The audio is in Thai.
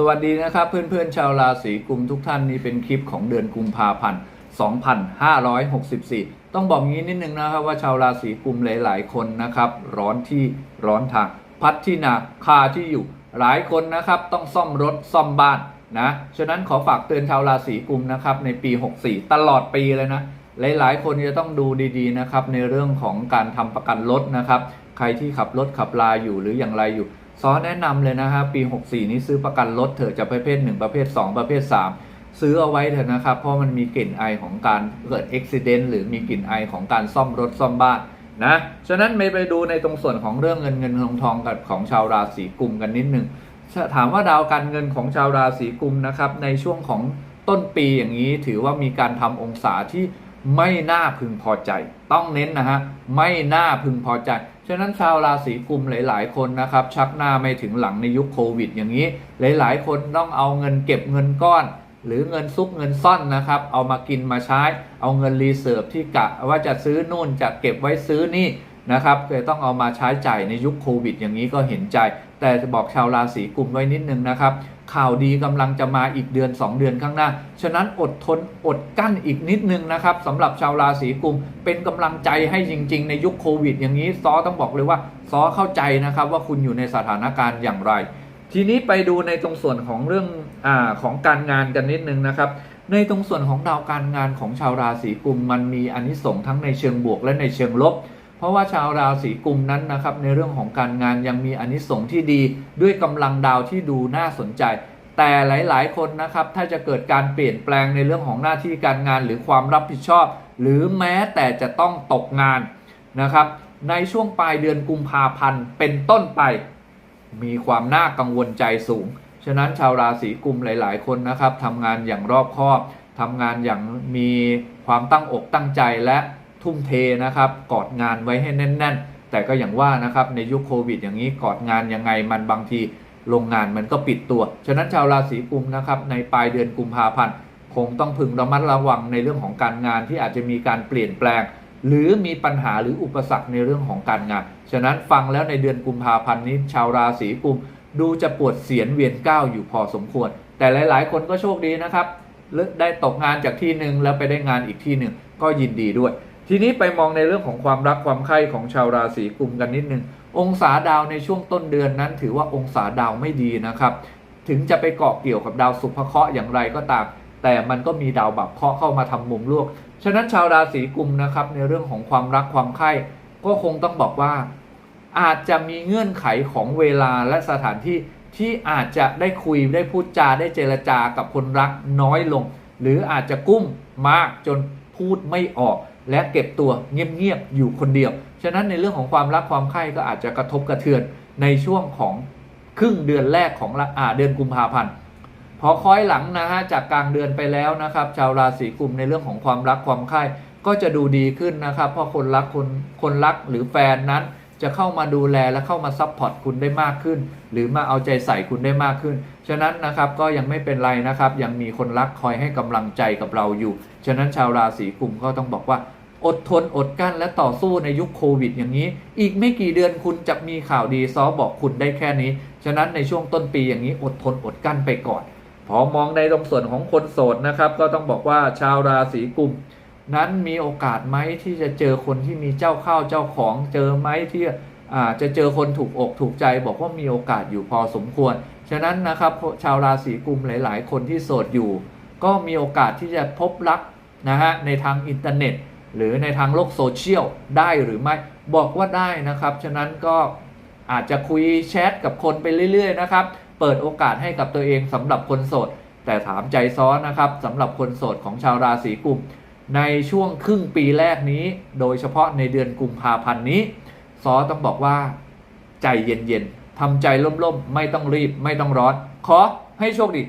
สวัสดีนะครับเพื่อนๆชาวราศีกุมทุกท่านนี่เป็นคลิปของเดือนกุมภาพันธ์ 2564 ต้องบอกงี้นิดนึงนะครับว่าชาวราศีกุมหลายๆ คนนะครับ ร้อนที่ร้อนทาง พัดที่นาคาที่อยู่หลายคนนะครับต้องซ่อมรถซ่อมบ้านนะฉะนั้นขอฝากเตือนชาวราศีกุมนะครับในปี 64 ตลอดปีเลยนะหลายๆ คนจะต้องดูดีๆนะครับในเรื่องของการทำประกันรถนะครับ ใครที่ขับรถขับลาอยู่หรืออย่างไรอยู่ ซอแนะนำเลยนะฮะปี 64 นี้ซื้อประกันรถเถอะจะประเภท 1 ประเภท 2 ประเภท 3 ซื้อเอาไว้เถอะนะครับ เพราะมันมีกลิ่นไอของการเกิดอุบิเหตุหรือมีกลิ่นไอของการซ่อมรถซ่อมบ้านนะฉะนั้นไม่ไปดูในตรงส่วนของเรื่องเงินเงินทองทองกับของชาวราศีกุมกันนิดนึงถามว่าดาวการเงินของชาวราศีกุมนะครับในช่วงของต้นปีอย่างนี้ถือว่ามีการทำองศาที่ไม่น่าพึงพอใจ ต้องเน้นนะฮะไม่น่าพึงพอใจ ฉะนั้นชาวราศีกุมหลาย ๆ คนนะครับ ชักหน้าไม่ถึงหลังในยุคโควิด อย่างนี้ หลาย ๆ คนต้องเอาเงินเก็บเงินก้อน หรือเงินซุกเงินซ่อนนะครับ เอามากินมาใช้ เอาเงินรีเซิร์ฟที่กะว่าจะซื้อนู่นจะเก็บไว้ซื้อนี่ นะครับเลยต้องเอามาใช้จ่ายในยุคโควิด อย่างนี้ก็เห็นใจ แต่บอกชาวราศีกุมไว้นิดนึงนะครับ ข่าวดีกำลังจะมาอีกเดือน 2 เดือนข้างหน้า ฉะนั้นอดทนอดกั้นอีกนิดนึงนะครับสำหรับชาวราศีกุมเป็นกำลังใจให้จริง ๆ ในยุคโควิด อย่างนี้ซอต้องบอกเลยว่าซอเข้าใจนะครับว่าคุณอยู่ในสถานการณ์อย่างไร ทีนี้ไปดูในตรงส่วนของเรื่องอของการงานกันนิดนึงนะครับในตรงส่วนของดาวการงานของชาวราศีกุมมันมีอนิสงส์ทั้งในเชิงบวกและในเชิงลบ เพราะว่าชาวราศีกุมนั้นนะครับในเรื่องของการงานยังมีอานิสงส์ที่ดีด้วยกำลังดาวที่ดูน่าสนใจ แต่หลาย ๆ คนนะครับถ้าจะเกิดการเปลี่ยนแปลงในเรื่องของหน้าที่การงานหรือความรับผิดชอบ หรือแม้แต่จะต้องตกงานนะครับ ในช่วงปลายเดือนกุมภาพันธ์เป็นต้นไป มีความน่ากังวลใจสูง ฉะนั้นชาวราศีกุมหลาย ๆ คนนะครับทำงานอย่างรอบคอบทำงานอย่างมีความตั้งอกตั้งใจและ ทุ่มเทนะครับกอดงานไว้ให้แน่น ๆ แต่ก็อย่างว่านะครับในยุคโควิด อย่างนี้กอดงานยังไงมันบางทีโรงงานมันก็ปิดตัว ฉะนั้นชาวราศีกุมนะครับในปลายเดือนกุมภาพันธ์คงต้องพึงระมัดระวังในเรื่องของการงานที่อาจจะมีการเปลี่ยนแปลง หรือมีปัญหาหรืออุปสรรคในเรื่องของการงาน ฉะนั้นฟังแล้วในเดือนกุมภาพันธ์นี้ ชาวราศีกุมดูจะปวดเสียนเวียนก้าวอยู่พอสมควร แต่หลาย ๆ คนก็โชคดีนะครับได้ตกงานจากที่หนึ่งแล้วไปได้งานอีกที่หนึ่งก็ยินดีด้วย ทีนี้ไปมองในเรื่องของความรักความใคร่ของชาวราศีกุมกันนิดนึง องศาดาวในช่วงต้นเดือนนั้น ถือว่าองศาดาวไม่ดีนะครับ ถึงจะไปเกาะเกี่ยวกับดาวสุภเคราะห์อย่างไรก็ตาม แต่มันก็มีดาวบับเคราะห์เข้ามาทำมุมลวกฉะนั้นชาวราศีกุมนะครับในเรื่องของความรักความใคร่ก็คงต้องบอกว่า อาจจะมีเงื่อนไขของเวลาและสถานที่ที่อาจจะได้คุยได้พูดจาได้เจรจากับคนรักน้อยลง หรืออาจจะกุ้มมากจนพูดไม่ออก และเก็บตัวเงียบๆอยู่คนเดียว ฉะนั้นในเรื่องของความรักความใคร่ก็อาจจะกระทบกระเทือนในช่วงของครึ่งเดือนแรกของอ่าเดือนกุมภาพันธ์พอคอยหลังนะฮะจากกลางเดือนไปแล้วนะครับ ชาวราศีกุมในเรื่องของความรักความใคร่ก็จะดูดีขึ้นนะครับเพราะคนรักคนคนรักหรือแฟนนั้น จะเข้ามาดูแลและเข้ามาซัพพอร์ตคุณได้มากขึ้น หรือมาเอาใจใส่คุณได้มากขึ้น ฉะนั้นนะครับก็ยังไม่เป็นไรนะครับ ยังมีคนรักคอยให้กำลังใจกับเราอยู่ ฉะนั้นชาวราศีกุมก็ต้องบอกว่า อดทนอดกั้นและต่อสู้ในยุคโควิดอย่างนี้ อีกไม่กี่เดือนคุณจะมีข่าวดีซอบอกคุณได้แค่นี้ ฉะนั้นในช่วงต้นปีอย่างนี้อดทนอดกั้นไปก่อน พอมองในตรงส่วนของคนโสดนะครับ ก็ต้องบอกว่าชาวราศีกุม นั้นมีโอกาสไหมที่จะเจอคนที่มีเจ้าข้าวเจ้าของเจอไหมที่อาจะเจอคนถูกอกถูกใจบอกว่ามีโอกาสอยู่พอสมควร ฉะนั้นนะครับชาวราศีกุมหลาย ๆ คนที่โสดอยู่ ก็มีโอกาสที่จะพบรักนะฮะในทางอินเทอร์เน็ต หรือในทางโลกโซเชียลได้หรือไม่บอกว่าได้นะครับ ฉะนั้นก็อาจจะคุยแชทกับคนไปเรื่อยๆนะครับ เปิดโอกาสให้กับตัวเองสำหรับคนโสด แต่ถามใจซ้อนนะครับสำหรับคนโสดของชาวราศีกุม ในช่วงครึ่งปีแรกนี้ โดยเฉพาะในเดือนกุมภาพันธ์นี้ซอต้องบอกว่า ใจเย็นๆทำใจล่มๆ ไม่ต้องรีบไม่ต้องร้อน ขอให้โชคดี